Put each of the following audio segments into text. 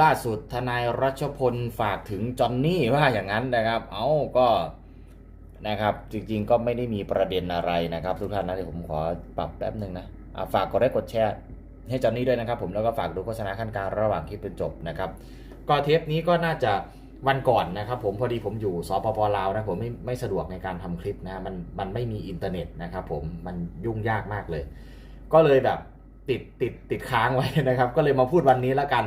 ล่าสุดทนายรัชพลฝากถึงจอนนี่ว่าอย่างนั้นนะครับ เอ้าก็นะครับ จริงๆก็ไม่ได้มีประเด็นอะไรนะครับ ทุกท่านนะเดี๋ยวผมขอปรับแป๊บหนึ่งนะฝากกดไลค์กดแชร์ให้จอนนี่ด้วยนะครับ ผมแล้วก็ฝากดูโฆษณาขั้นกลางระหว่างคลิปจนจบนะครับ ก็เทปนี้ก็น่าจะวันก่อนนะครับผมพอดีผมอยู่สปปลาวนะผมไม่ไม่สะดวกในการทำคลิปนะมันมันไม่มีอินเทอร์เน็ตนะครับผมมันยุ่งยากมากเลย ก็เลยแบบติดติดติดค้างไว้นะครับ ก็เลยมาพูดวันนี้แล้วกัน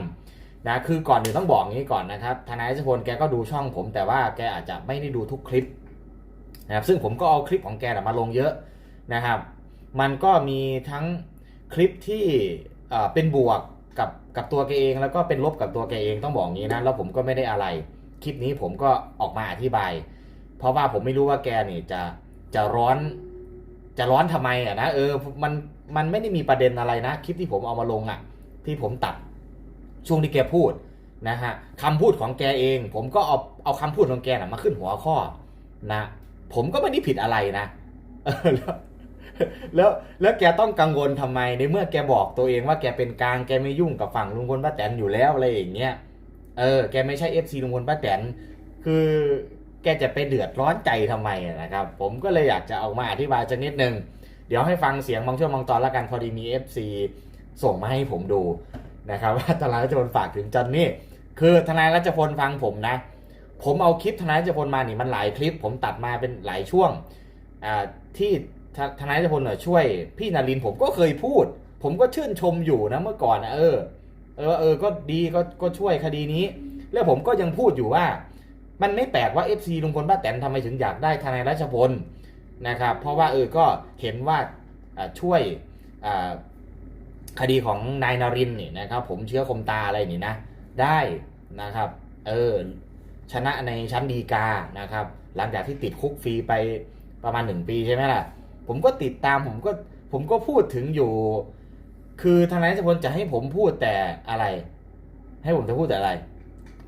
นะคือก่อนอื่นต้องบอกงี้ก่อนนะครับทนายรัชพลแกก็ดูช่องผม แต่ว่าแกอาจจะไม่ได้ดูทุกคลิปนะครับซึ่งผมก็เอาคลิปของแกมาลงเยอะนะครับ มันก็มีทั้งคลิปที่เป็นบวกกับกับตัวแกเอง แล้วก็เป็นลบกับตัวแกเองต้องบอกงี้นะแล้วผมก็ไม่ได้อะไร คลิปนี้ผมก็ออกมาอธิบาย เพราะว่าผมไม่รู้ว่าแกนี่จะจะร้อนจะร้อนทำไมอะนะเออมันมันไม่ได้มีประเด็นอะไรนะ คลิปที่ผมเอามาลงอะ ที่ผมตัด ช่วงที่แกพูดนะฮะคำพูดของแกเอง ผมก็เอาเอาคำพูดของแกนะมาขึ้นหัวข้อนะผมก็ไม่ได้ผิดอะไรนะแล้วแล้วแกต้องกังวลทำไมในเมื่อแกบอกตัวเองว่าแกเป็นกลางแกไม่ยุ่งกับฝั่งลุงพลป้าแตนอยู่แล้วอะไรอย่างเงี้ยเออแกไม่ใช่เอฟซีลุงพลป้าแตนคือแกจะไปเดือดร้อนใจทำไมนะครับ ผมก็เลยอยากจะเอามาอธิบายสักนิดนึง เดี๋ยวให้ฟังเสียงบางช่วงบางตอนละกันพอดีมี FC ส่งมาให้ผมดู นะครับว่าทนายรัชพลฝากถึงจอนนี่คือทนายรัชพลฟังผมนะ ผมเอาคลิปทนายรัชพลมานี่มันหลายคลิป ผมตัดมาเป็นหลายช่วงที่ทนายรัชพลช่วยพี่นารินผมก็เคยพูด ผมก็ชื่นชมอยู่นะเมื่อก่อนนะเออเออเออก็ดีก็ก็ช่วยคดีนี้ แล้วผมก็ยังพูดอยู่ว่า มันไม่แปลกว่า FC ลุงพลป้าแตนทำไมถึงอยากได้ทนายรัชพลนะครับ เพราะว่าเออก็เห็นว่าช่วย คดีของนายนารินทร์นี่นะครับ ผมเชื้อคมตาอะไรนี่นะ ได้นะครับ เออชนะในชั้นดีกานะครับ หลังจากที่ติดคุกฟรีไปประมาณหนึ่งปีใช่ไหมล่ะ ผมก็ติดตามผมก็ผมก็พูดถึงอยู่ คือทางนายรัชพลจะให้ผมพูดแต่อะไร ให้ผมจะพูดแต่อะไร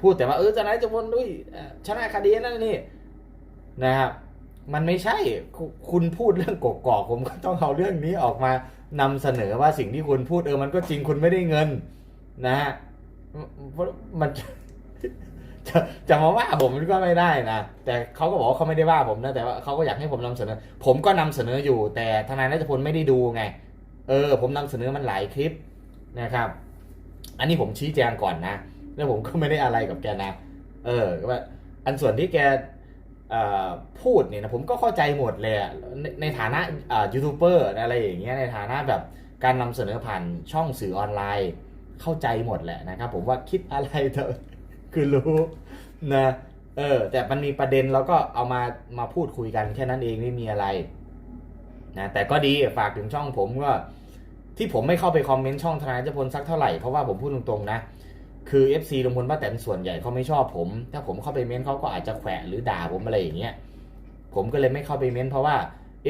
พูดแต่ว่าเออทนายรัชพลด้วยเอ่อชนะคดีนั่นนี่นะครับ มันไม่ใช่คุคุณพูดเรื่องกกอกผมก็ต้องเอาเรื่องนี้ออกมา นำเสนอว่าสิ่งที่คุณพูดเออมันก็จริงคุณไม่ได้เงิน นะฮะเพราะมันจะจะมาว่าผมมันก็ไม่ได้นะแต่เขาก็บอกว่าเขาไม่ได้ว่าผมนะแต่ว่าเขาก็อยากให้ผมนำเสนอ ผมก็นำเสนออยู่ แต่ทนายรัชพลไม่ได้ดูไง เออ ผมนำเสนอมันหลายคลิปนะครับ อันนี้ผมชี้แจงก่อนนะ แล้วผมก็ไม่ได้อะไรกับแกนะ เออว่าอันส่วนที่แก พูดเนี่ยนะผมก็เข้าใจหมดเลยในในฐานะยูทูบเบอร์อะไรอย่างเงี้ยในฐานะแบบการนำเสนอผ่านช่องสื่อออนไลน์ เข้าใจหมดแหละนะครับ ผมว่าคิดอะไรเถอะคือรู้นะเออแต่มันมีประเด็นเราก็เอามามาพูดคุยกันแค่นั้นเองไม่มีอะไรนะแต่ก็ดีฝากถึงช่องผมก็ที่ผมไม่เข้าไปคอมเมนต์ช่องทนายรัชพลสักเท่าไหร่เพราะว่าผมพูดตรงๆนะ คือ FC ลุงพลป้าแตนส่วนใหญ่เขาไม่ชอบผม ถ้าผมเข้าไปเม้นเขาก็อาจจะแขวะหรือด่าผมอะไรอย่างเงี้ยผมก็เลยไม่เข้าไปเม้น เพราะว่า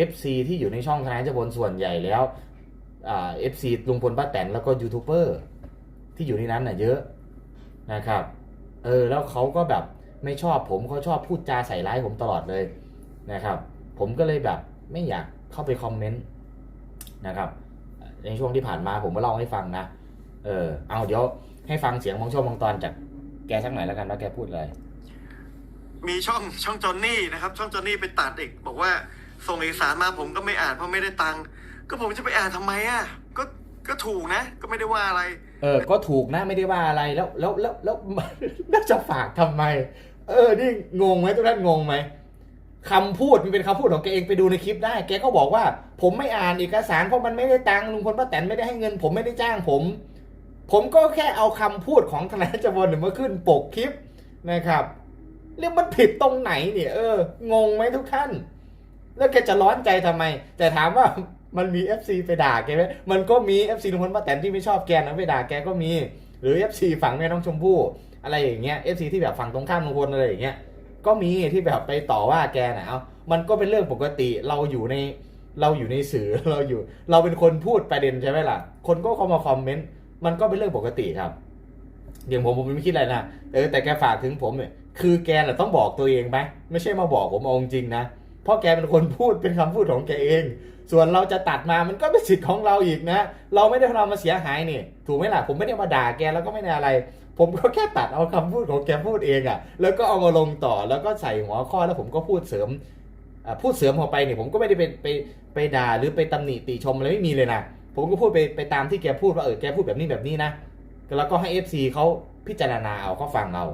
FC ที่อยู่ในช่องทนายรัชพลส่วนใหญ่แล้วอ่า FC ลุงพลป้าแตนแล้วก็ยูทูบเบอร์ที่อยู่ในนั้นน่ะเยอะนะครับเออแล้วเขาก็แบบไม่ชอบผมเขาชอบพูดจาใส่ร้ายผมตลอดเลยนะครับ ผมก็เลยแบบไม่อยากเข้าไปคอมเมนต์นะครับ ในช่วงที่ผ่านมาผมมาเล่าให้ฟังนะ เออเอาเดี๋ยว ให้ฟังเสียงบางช่วงบางตอนจากแกสักหน่อยแล้วกันว่าแกพูดอะไร มีช่องช่องจอนนี่นะครับ ช่องจอนนี่ไปตัดอีกบอกว่าส่งเอกสารมาผมก็ไม่อ่านเพราะไม่ได้ตังค์ก็ผมจะไปอ่านทำไมอะก็ก็ถูกนะ ก็ไม่ได้ว่าอะไร เออ ก็ถูกนะไม่ได้ว่าอะไรแล้วแล้วแล้วแล้วแล้วจะฝากทำไม เออ นี่งงไหมทุกท่านงงไหมคำพูดมันเป็นคำพูดของแกเองไปดูในคลิปได้ แกก็บอกว่า ผมไม่อ่านเอกสารเพราะมันไม่ได้ตังค์ลุงพลป้าแตนไม่ได้ให้เงิน ผมไม่ได้จ้างผม ผมก็แค่เอาคำพูดของทนายรัชพลเนี่ยมาขึ้นปกคลิปนะครับเรื่องมันผิดตรงไหนเนี่ยเอองงไหมทุกท่าน แล้วแกจะร้อนใจทำไม แต่ถามว่ามันมี FC ไปด่าแกไหมมันก็มี FC ลุงพลป้าแตนที่ไม่ชอบแกนะไปด่าแกก็มี หรือ FC ฝั่งแม่น้องชมพู่อะไรอย่างเงี้ย FC ที่แบบฝั่งตรงข้ามลุงพลอะไรอย่างเงี้ยก็มีที่แบบไปต่อว่าแกนะเอามันก็เป็นเรื่องปกติเราอยู่ในเราอยู่ในสื่อเราอยู่ เราเป็นคนพูดประเด็นใช่ไหมล่ะ คนก็เข้ามาคอมเมนต์ มันก็เป็นเรื่องปกติครับอย่างผมผมไม่คิดอะไรนะเออแต่แกฝากถึงผมเนี่ยคือแกน่ะต้องบอกตัวเองไหมไม่ใช่มาบอกผมเอาจริงนะเพราะแกเป็นคนพูดเป็นคำพูดของแกเอง ส่วนเราจะตัดมามันก็เป็นสิทธิ์ของเราอีกนะ เราไม่ได้ทำมาเสียหายนี่ ถูกไหมล่ะผมไม่ได้มาด่าแกแล้วก็ไม่ได้อะไร ผมก็แค่ตัดเอาคำพูดของแกพูดเองอะ่ะ แล้วก็เอามาลงต่อแล้วก็ใส่หัวข้อแล้วผมก็พูดเสริมพูดเสริมเข้าไปเนี่ยผมก็ไม่ได้ไปไปไปด่าหรือไปตำหนิติชมอะไรไม่มีเลยนะ ผมก็พูดไปไปตามที่แกพูดว่าเออแกพูดแบบนี้แบบนี้นะแล้วก็ให้เอฟซีเขาพิจารณาเอาเขาฟังเอา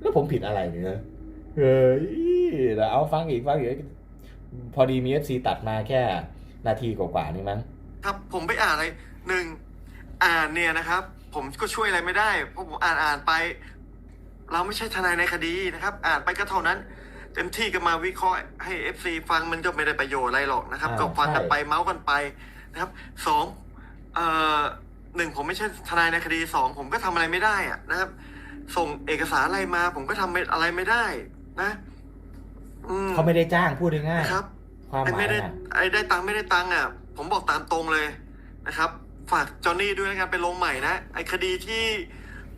แล้วผมผิดอะไรเนี่ยเฮ้ยเดี๋ยวเอาฟังอีกฟังอีกพอดีมีเอฟซีตัดมาแค่นาทีกว่าๆนี่มั้งครับผมไปอ่านอะไรหนึ่งอ่านเนี่ยนะครับ ผมก็ช่วยอะไรไม่ได้เพราะผมอ่านอ่านไป เราไม่ใช่ทนายในคดีนะครับ อ่านไปก็เท่านั้นเต็มที่ก็มาวิเคราะห์ให้เอฟซีฟังมันก็ไม่ได้ประโยชน์อะไรหรอกนะครับอ่าก็ฟังกันใช่ไปเมาส์กันไป นะครับสองเอ่อหนึ่งผมไม่ใช่ทนายในคดีสองผมก็ทำอะไรไม่ได้อะนะครับ ส่งเอกสารอะไรมา ผมก็ทำอะไรไม่ได้ นะอืมเขาไม่ได้จ้างพูดง่ายนะครับๆความหไอ้มายไม่ได้นะไอ้ได้ตังค์ไม่ได้ตังค์อะ ผมบอกตามตรงเลยนะครับ ฝากจอห์นนี่ด้วยนะกันไปลงใหม่นะไอ้คดีที่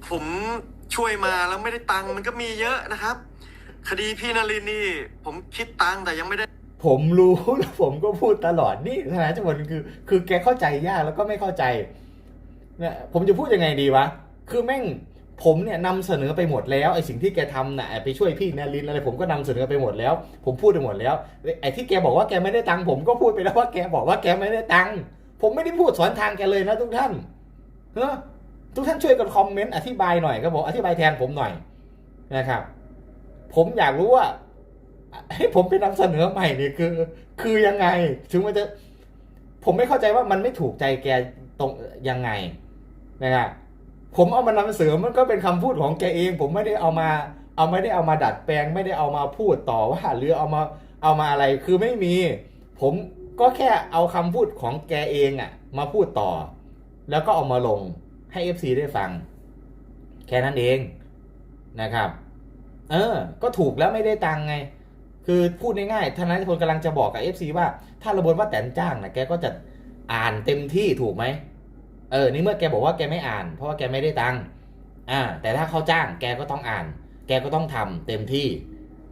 ผมช่วยมาแล้วไม่ได้ตังค์มันก็มีเยอะนะครับ คดีพี่นารินนี่ ผมคิดตังค์แต่ยังไม่ได้ ผมรู้แล้วผมก็พูดตลอดนี่ทนาจังหวัดคือ คือแกเข้าใจยากแล้วก็ไม่เข้าใจเนี่ยผมจะพูดยังไงดีวะ คือแม่งผมเนี่ยนำเสนอไปหมดแล้วไอ้สิ่งที่แกทำน่ะไปช่วยพี่นารินอะไรผมก็นำเสนอไปหมดแล้ว ผมพูดไปหมดแล้วไอ้ที่แกบอกว่าแกไม่ได้ตังค์ผมก็พูดไปแล้วว่าแกบอกว่าแกไม่ได้ตังค์ผมไม่ได้พูดสอนทางแกเลยนะทุกท่านเนอะทุกท่านช่วยกันคอมเมนต์อธิบายหน่อยครับผมอธิบายแทนผมหน่อยนะครับ ผมอยากรู้ว่า ให้ผมไปนำเสนอใหม่นี่คือ คือยังไง ถึงมันจะ ผมไม่เข้าใจว่ามันไม่ถูกใจแกตรงยังไงนะครับผมเอามานำเสนอมันก็เป็นคำพูดของแกเอง ผมไม่ได้เอามา เอาไม่ได้เอามาดัดแปลง ไม่ได้เอามาพูดต่อว่าหรือเอามาเอามาอะไรคือไม่มี ผมก็แค่เอาคำพูดของแกเองอะมาพูดต่อ แล้วก็เอามาลงให้ FC ได้ฟัง แค่นั้นเองนะครับ เออ ก็ถูกแล้วไม่ได้ตังไง คือพูดง่ายๆทนายพลกำลังจะบอกกับ FC ว่า ถ้าระบนว่าแตนจ้างนะแกก็จะอ่านเต็มที่ถูกไหมเออนี่เมื่อแกบอกว่าแกไม่อ่าน เพราะว่าแกไม่ได้ตังค์อ่า แต่ถ้าเขาจ้างแกก็ต้องอ่าน แกก็ต้องทำเต็มที่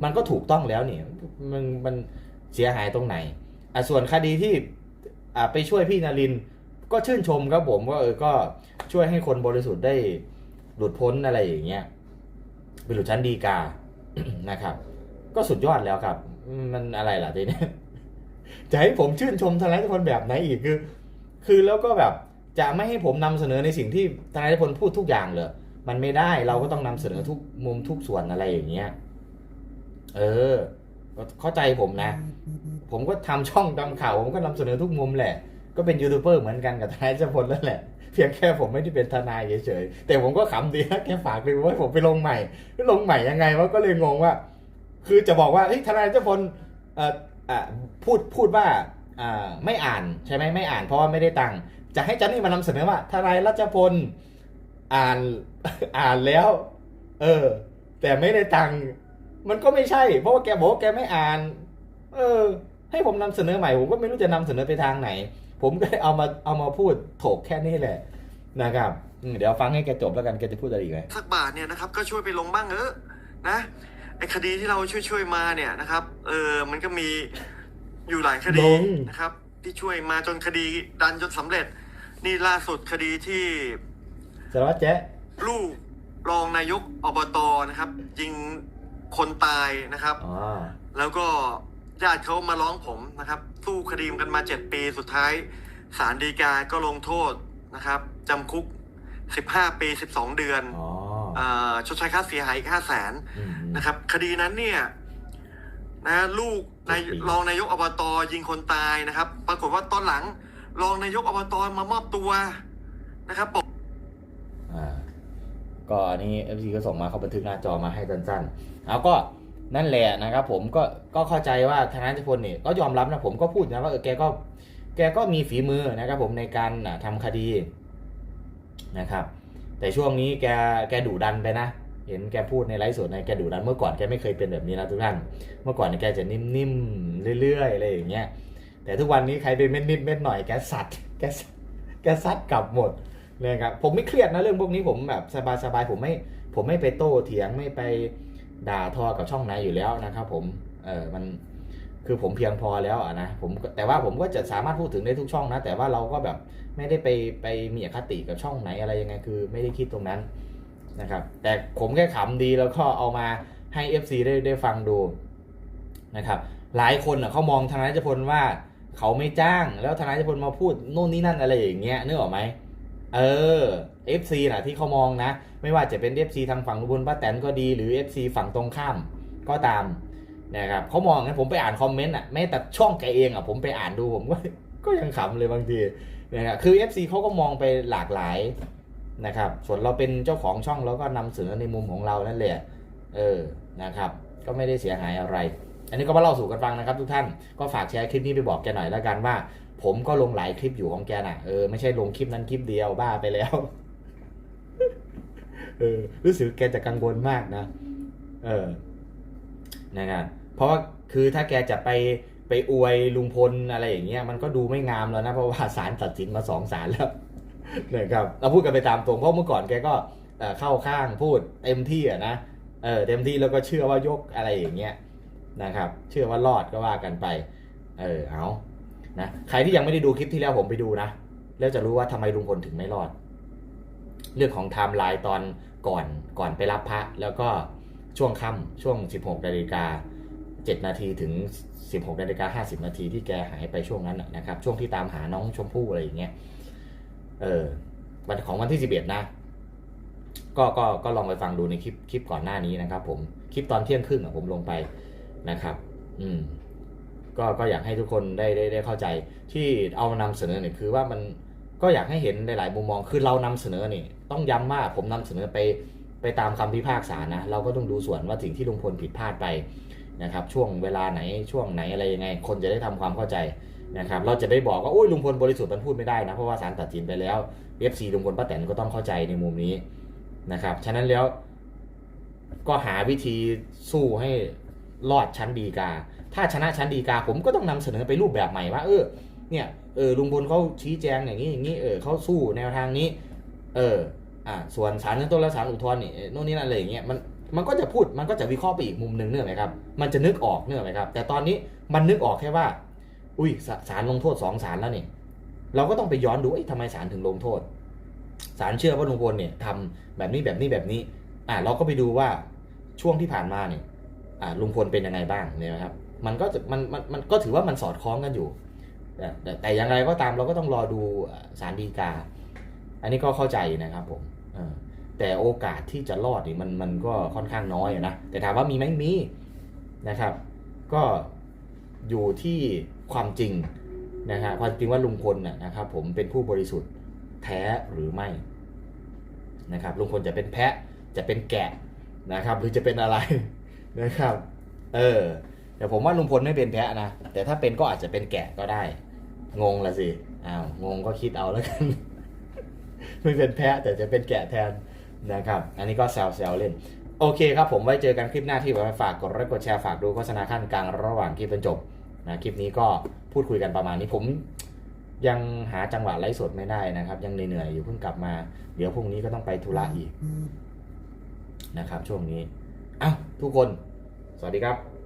มันก็ถูกต้องแล้วนี่มันมันเสียหายตรงไหนอะส่วนคดีที่อ่าไปช่วยพี่นารินก็ชื่นชมครับผมว่าเออก็ช่วยให้คนบริสุทธิ์ได้หลุดพ้นอะไรอย่างเงี้ยเป็นหลุดชั้นดีกานะครับ ก็สุดยอดแล้วครับ มันอะไรล่ะทีนี้จะให้ผมชื่นชมทนายทุกคนแบบไหนอีกคือ คือแล้วก็แบบจะไม่ให้ผมนำเสนอในสิ่งที่ทนายทุกคนพูดทุกอย่างเลยมันไม่ได้เราก็ต้องนำเสนอทุกมุมทุกส่วนอะไรอย่างเงี้ย เออก็เข้าใจผมนะ ผมก็ทำช่องทำข่าวผมก็นำเสนอทุกมุมแหละ ก็เป็นยูทูบเบอร์เหมือนกันกับทนายจพลนั่นแหละ เพียงแค่ผมไม่ได้เป็นทนายเฉยๆ แต่ผมก็ขำดีนะแค่ฝากเลยว่าผมไปลงใหม่ลงใหม่ยังไงวะก็เลยงงว่า คือจะบอกว่าทนายเจ้าพลพูดพูดว่าไม่อ่านใช่ไหมไม่อ่านเพราะว่าไม่ได้ตังค์จะให้จันนี่มานำเสนอว่าทนายรัชพลอ่านอ่านแล้ว เออ แต่ไม่ได้ตังค์มันก็ไม่ใช่ เพราะว่าแกบอกว่าแกไม่อ่าน เออ ให้ผมนำเสนอใหม่ผมก็ไม่รู้จะนำเสนอไปทางไหน ผมก็เลยเอามาเอามาพูดโถกแค่นี้แหละนะครับเดี๋ยวฟังให้แกจบแล้วกันแกจะพูดอะไรอีกไหมสักบาทเนี่ยนะครับ ก็ช่วยไปลงบ้างเออนะ ไอ้คดีที่เราช่วยช่วยๆมาเนี่ยนะครับ เออมันก็มีอยู่หลายคดีลง นะครับ ที่ช่วยมาจนคดีดันจนสำเร็จ นี่ล่าสุดคดีที่ สารวัตรแจ๊ะลูกรองนายกอบตนะครับยิงคนตายนะครับ อ๋อแล้วก็ญาติเขามาร้องผมนะครับ สู้คดีกันมาเจ็ดปีสุดท้ายศาลฎีกาก็ลงโทษนะครับจำคุกสิบห้าปีสิบสองเดือน อ๋อเออ ชดใช้ค่าเสียหายอีกห้าแสนอืมนะครับ คดีนั้นเนี่ยนะลูกนายเจ็ดปีรองนายกอบตยิงคนตายนะครับ ปรากฏว่าตอนหลัง รองนายกอบตมามอบตัวนะครับบอกอ่าก็อันนี้ FC ก็ส่งมาเขาบันทึกหน้าจอมาให้สั้นๆเอาก็นั่นแหละนะครับ ผมก็ก็เข้าใจว่าธนาธิพลเนี่ยก็ยอมรับนะผมก็พูดนะว่าเออแกก็แกก็มีฝีมือนะครับ ผมในการอะทำคดีนะครับ แต่ช่วงนี้แกแกดุดันไปนะ เห็นแกพูดในไลฟ์สดในแกดุดันเมื่อก่อนแกไม่เคยเป็นแบบนี้นะทุกท่านเมื่อก่อนเนี่ยแกจะนิ่มๆเรื่อยๆอะไรอย่างเงี้ยแต่ทุกวันนี้ใครเป็นเม็ดนิดเม็ดหน่อยแกสัดแกแกซัดกลับหมดเลยครับผมไม่เครียดนะเรื่องพวกนี้ผมแบบสบายๆผมไม่ผมไม่ไปโต้เถียงไม่ไปด่าทอกับช่องไหนอยู่แล้วนะครับผมเออมัน คือผมเพียงพอแล้วอะนะผมแต่ว่าผมก็จะสามารถพูดถึงได้ทุกช่องนะ แต่ว่าเราก็แบบไม่ได้ไปไปมีอคติกับช่องไหนอะไรยังไงคือไม่ได้คิดตรงนั้นนะครับ แต่ผมแค่ขำดีแล้วก็เอามาให้ FC ได้ได้ฟังดูนะครับ หลายคนอะเขามองธนายจพลว่าเขาไม่จ้าง แล้วธนายจพลมาพูดโน่นนี่นั่นอะไรอย่างเงี้ยนึกออกไหมเออ FC นะที่เขามองนะ ไม่ว่าจะเป็น FC ทางฝั่งลุงพลป้าแตนก็ดีหรือ FC ฝั่งตรงข้ามก็ตาม นะครับเขามองงั้นผมไปอ่านคอมเมนต์อะแม้แต่ช่องแกเองอะผมไปอ่านดูผมก็ก็ยังขำเลยบางทีนะครับคือ FC เขาก็มองไปหลากหลายนะครับ ส่วนเราเป็นเจ้าของช่องเราก็นำเสนอในมุมของเรานั่นแหละเออนะครับ ก็ไม่ได้เสียหายอะไร อันนี้ก็มาเล่าสู่กันฟังนะครับ ทุกท่านก็ฝากแชร์คลิปนี้ไปบอกแกหน่อยแล้วกันว่า ผมก็ลงหลายคลิปอยู่ของแกน่ะเออไม่ใช่ลงคลิปนั้นคลิปเดียวบ้าไปแล้วเออรู้สึกแกจะกังวลมากนะ เออ นะครับเพราะว่าคือถ้าแกจะไปไปอวยลุงพลอะไรอย่างเงี้ยมันก็ดูไม่งามแล้วนะเพราะว่าศาลตัดสินมาสองศาลแล้วนะครับเราพูดกันไปตามตรงเพราะเมื่อก่อนแกก็เข้าข้างพูดเต็มที่อะนะเออเต็มที่แล้วก็เชื่อว่ายกอะไรอย่างเงี้ยนะครับ เชื่อว่ารอดก็ว่ากันไป เออเอานะใครที่ยังไม่ได้ดูคลิปที่แล้วผมไปดูนะแล้วจะรู้ว่าทำไมลุงพลถึงไม่รอด เรื่องของไทม์ไลน์ตอนก่อนก่อนไปรับพระแล้วก็ ช่วงค่ำช่วง 16นาฬิกา7นาทีถึง 16นาฬิกา50นาทีที่แกหายไปช่วงนั้นนะครับ ช่วงที่ตามหาน้องชมพู่อะไรอย่างเงี้ยเออวันของวันที่ 11 นะก็ก็ก็ลองไปฟังดูในคลิปคลิปก่อนหน้านี้นะครับ ผมคลิปตอนเที่ยงครึ่งอะผมลงไปนะครับ อืม ก็ก็อยากให้ทุกคนได้ได้ได้เข้าใจ ที่เอามานำเสนอเนี่ยคือว่ามันก็อยากให้เห็นหลายๆมุมมองคือเรานำเสนอนี่ต้องย้ำว่าผมนำเสนอไป ไปตามคำพิพากษานะ เราก็ต้องดูส่วนว่าสิ่งที่ลุงพลผิดพลาดไปนะครับ ช่วงเวลาไหนช่วงไหนอะไรยังไง คนจะได้ทำความเข้าใจนะครับเราจะได้บอกว่าโอ้ยลุงพลบริสุทธิ์มันพูดไม่ได้นะ เพราะว่าศาลตัดสินไปแล้วเอฟซีลุงพลป้าแตนก็ต้องเข้าใจในมุมนี้นะครับ ฉะนั้นแล้วก็หาวิธีสู้ให้รอดชั้นดีกา ถ้าชนะชั้นดีกา ผมก็ต้องนำเสนอไปรูปแบบใหม่ว่า เออ เนี่ยเออลุงพลเขาชี้แจงอย่างนี้อย่างนี้เออเขาสู้แนวทางนี้ เออ อ่าส่วนศาลชั้นต้นและศาลอุทธรณ์นี่โน่นนี่นั่นอะไรอย่างเงี้ยมันมันก็จะพูดมันก็จะวิเคราะห์ไปอีกมุมหนึ่งเนื่องไหมครับ มันจะนึกออกเนื่องไหมครับ แต่ตอนนี้มันนึกออกแค่ว่า อุ้ยศาลลงโทษสองศาลแล้วนี่เราก็ต้องไปย้อนดูเอ้ยทำไมศาลถึงลงโทษศาลเชื่อว่าลุงพลเนี่ยทำแบบนี้แบบนี้แบบนี้ อ่าเราก็ไปดูว่าช่วงที่ผ่านมาเนี่ยอ่าลุงพลเป็นยังไงบ้างเนี่ยนะครับ มันก็จะมันมันมันก็ถือว่ามันสอดคล้องกันอยู่ แต่แต่อย่างไรก็ตามเราก็ต้องรอดูอ่าสารดีกา อันนี้ก็เข้าใจนะครับผม แต่โอกาสที่จะรอดนี่มันมันก็ค่อนข้างน้อยนะแต่ถามว่ามีไหมมีนะครับ ก็อยู่ที่ความจริงนะครับความจริงว่าลุงพลนะนะครับ ผมเป็นผู้บริสุทธิ์แท้หรือไม่นะครับลุงพลจะเป็นแพะจะเป็นแกะนะครับ หรือจะเป็นอะไรนะครับ เออแต่ผมว่าลุงพลไม่เป็นแพะนะแต่ถ้าเป็นก็อาจจะเป็นแกะก็ได้ งงละสิอ้าวงงก็คิดเอาแล้วกัน ไม่เป็นแพะแต่จะเป็นแกะแทนนะครับ อันนี้ก็แซวๆเล่น โอเคครับผมไว้เจอกันคลิปหน้าที่ผมฝากกดไลค์กดแชร์ฝากดูโฆษณาขั้นกลางระหว่างคลิปจนจบนะคลิปนี้ก็พูดคุยกันประมาณนี้ผมยังหาจังหวะไลฟ์สดไม่ได้นะครับ ยังเหนื่อยๆอยู่เพิ่งกลับมา เดี๋ยวพรุ่งนี้ก็ต้องไปธุระอีกนะครับ ช่วงนี้อ้าวทุกคน สวัสดีครับ